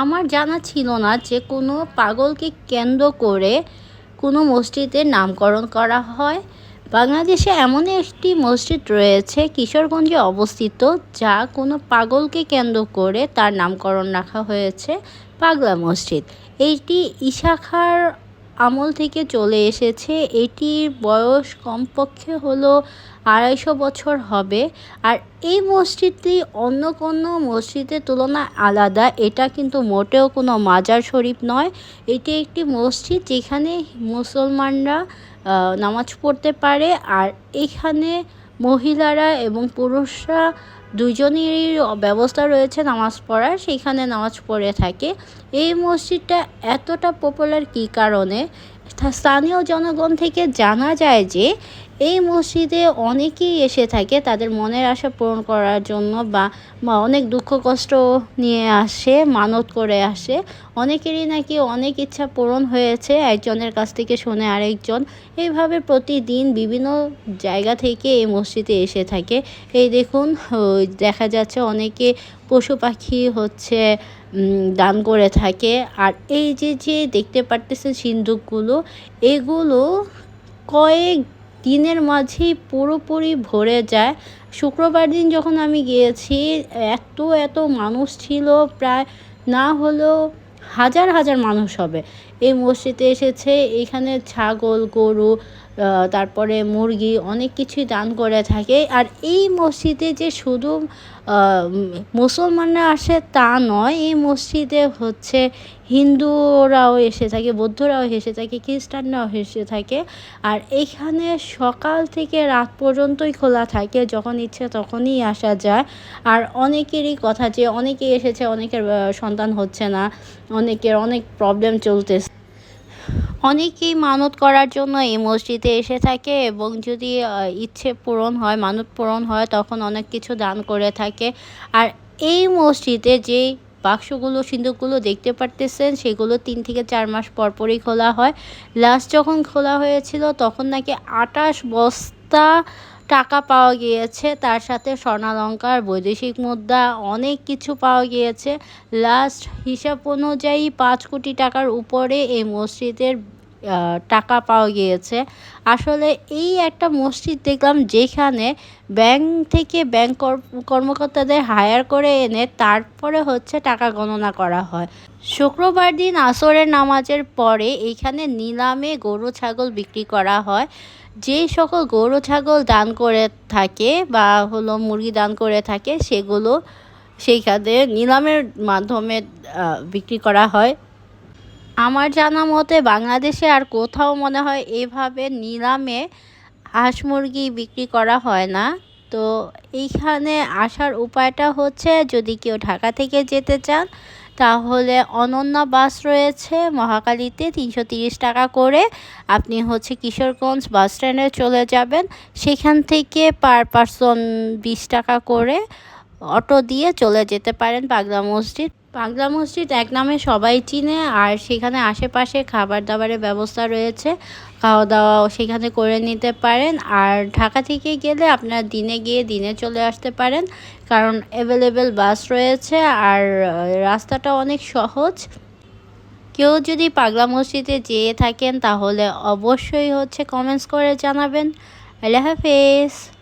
আমার জানা ছিল না যে কোনো পাগলকে কেন্দ্র করে কোনো মসজিদের নামকরণ করা হয়। বাংলাদেশে এমন একটি মসজিদ রয়েছে, কিশোরগঞ্জে অবস্থিত, যা কোনো পাগলকে কেন্দ্র করে তার নামকরণ রাখা হয়েছে, পাগলা মসজিদ। এইটি ইশাখার আমল থেকে চলে এসেছে। এটির বয়স কমপক্ষে হলো আড়াইশো বছর হবে। আর এই মসজিদটি অন্য কোনো মসজিদের তুলনায় আলাদা। এটা কিন্তু মোটেও কোনো মাজার শরীফ নয়। এটি একটি মসজিদ যেখানে মুসলমানরা নামাজ পড়তে পারে। আর এখানে মহিলারা এবং পুরুষরা দুজনেরই ব্যবস্থা রয়েছে নামাজ পড়ার, সেইখানে নামাজ পড়ে থাকে। এই মসজিদটা এতটা পপুলার কী কারণে? স্থানীয় জনগণ থেকে জানা যায় যে, এই মসজিদে অনেকেই এসে থাকে তাদের মনের আশা পূরণ করার জন্য বা অনেক দুঃখ কষ্ট নিয়ে আসে, মানত করে আসে। অনেকেরই নাকি অনেক ইচ্ছা পূরণ হয়েছে একজনের কাছ থেকে শুনে আরেকজন। এইভাবে প্রতিদিন বিভিন্ন জায়গা থেকে এই মসজিদে এসে থাকে। এই দেখুন দেখা যাচ্ছে অনেকে পশু পাখি হচ্ছে দান করে থাকে। আর এই যে যে দেখতে পারতেছেন সিন্ধুকগুলো, এগুলো কয়েক দিনের মাঝেই পুরোপুরি ভরে যায়। শুক্রবার দিন যখন আমি গিয়েছি, এত এত মানুষ ছিল, প্রায় না হলেও হাজার হাজার মানুষ হবে। এই মসজিদে এসেছে। এখানে ছাগল, গরু তারপরে মুরগি অনেক কিছুই দান করে থাকে। আর এই মসজিদে যে শুধু মুসলমানরা আসে তা নয়, এই মসজিদে হচ্ছে হিন্দুরাও এসে থাকে, বৌদ্ধরাও এসে থাকে, খ্রিস্টানরাও এসে থাকে। আর এইখানে সকাল থেকে রাত পর্যন্তই খোলা থাকে, যখন ইচ্ছে তখনই আসা যায়। আর অনেকেরই কথা যে অনেকেই এসেছে, অনেকের সন্তান হচ্ছে না, অনেকের অনেক প্রবলেম চলতেছে। অনেকেই মানত করার জন্য এই মসজিদে এসে থাকে এবং যদি ইচ্ছে পূরণ হয়, মানত পূরণ হয়, তখন অনেক কিছু দান করে থাকে। আর এই মসজিদে যেই বাক্সগুলো সিন্দুকগুলো দেখতে পারতেছেন, সেগুলো তিন থেকে চার মাস পরপরই খোলা হয়। লাস্ট যখন খোলা হয়েছিল, তখন নাকি আটাশ বস্তা টাকা পাওয়া গিয়েছে। তার সাথে স্বর্ণালঙ্কার, বৈদেশিক মুদ্রা, অনেক কিছু পাওয়া গিয়েছে। লাস্ট হিসাব অনুযায়ী পাঁচ কোটি টাকার উপরে এই মসজিদের টাকা পাওয়া গিয়েছে। আসলে এই একটা মসজিদ দেখলাম যেখানে ব্যাংক থেকে ব্যাংক কর্মকর্তাদের হায়ার করে এনে তারপরে হচ্ছে টাকা গণনা করা হয়। শুক্রবার দিন আসরের নামাজের পরে এইখানে নিলামে গরু, ছাগল বিক্রি করা হয়। যে সকল গরু, ছাগল দান করে থাকে বা হলো মুরগি দান করে থাকে, সেগুলো সেইখানে নিলামের মাধ্যমে বিক্রি করা হয়। আমার জানা মতে বাংলাদেশে আর কোথাও মনে হয় এভাবে নিলামে হাঁস মুরগি বিক্রি করা হয় না। তো এইখানে আসার উপায়টা হচ্ছে যদি কেউ ঢাকা থেকে যেতে চান, তাহলে অনন্যা বাস রয়েছে মহাকালীতে তিনশো টাকা করে। আপনি হচ্ছে কিশোরগঞ্জ বাস স্ট্যান্ডে চলে যাবেন। সেখান থেকে পার পারসন বিশ টাকা করে। অটো দিয়ে চলে যেতে পারেন পাগলা মসজিদ। পাগলা মসজিদ এক নামে সবাই চিনে আর সেখানে আশেপাশে খাবার দাবারের ব্যবস্থা রয়েছে। খাওয়া দাওয়াও সেখানে করে নিতে পারেন আর ঢাকা থেকে গেলে আপনার দিনে গিয়ে দিনে চলে আসতে পারেন কারণ অ্যাভেলেবেল বাস রয়েছে আর রাস্তাটা অনেক সহজ। কেউ যদি পাগলা মসজিদে যেয়ে থাকেন তাহলে অবশ্যই হচ্ছে কমেন্টস করে জানাবেন। আল্লাহ হাফেজ।